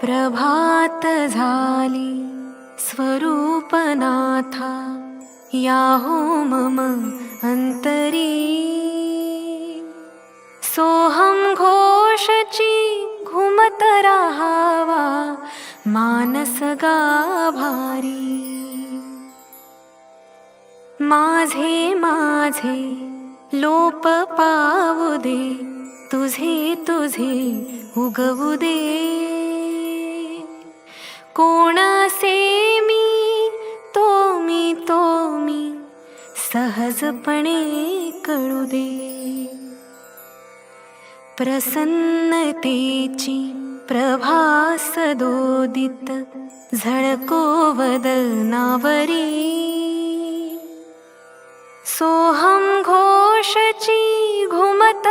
प्रभात झाली स्वरूपनाथा याहो मम अंतरी। सोहम घोषची घुमत राहावा मानस गाभारी माझे माझे लोप पावू दे तुझे तुझे उगवू दे. कोणासे मी तो मी तो मी सहजपणे कळू दे. प्रसन्नतेची प्रभास दोदित झळको वदनावरी सोहम घोषची घुमत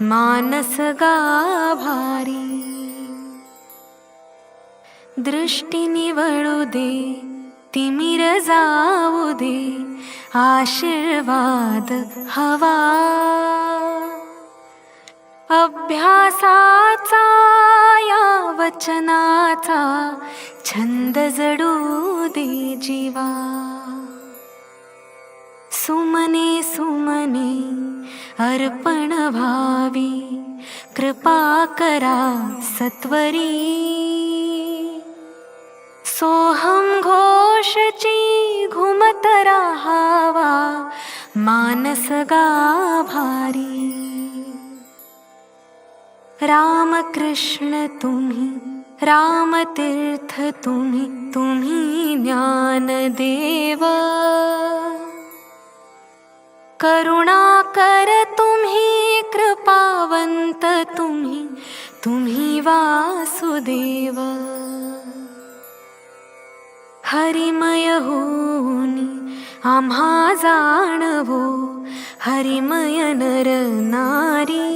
मानस गाभारी दृष्टी निवळू दे तिमिर जाऊ दे आशीर्वाद हवा. अभ्यासाचा या वचनाचा छंद जडू दे जीवा. सुमने सुमने अर्पण भावी कृपा करा सत्वरी। सोहम घोषची घुमत राहावा मानस गाभारी रामकृष्ण तुम्ही रामतीर्थ तुम्ही ज्ञानदेव करुणा कर तुम्ही कृपावंत तुम्ही तुम्ही वासुदेव. हरिमय होनी आम्हा जाणवो हरिमय नर नारी.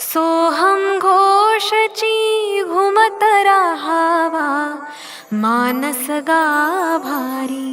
सोहम घोषची घुमत राहावा मानस गाभारी.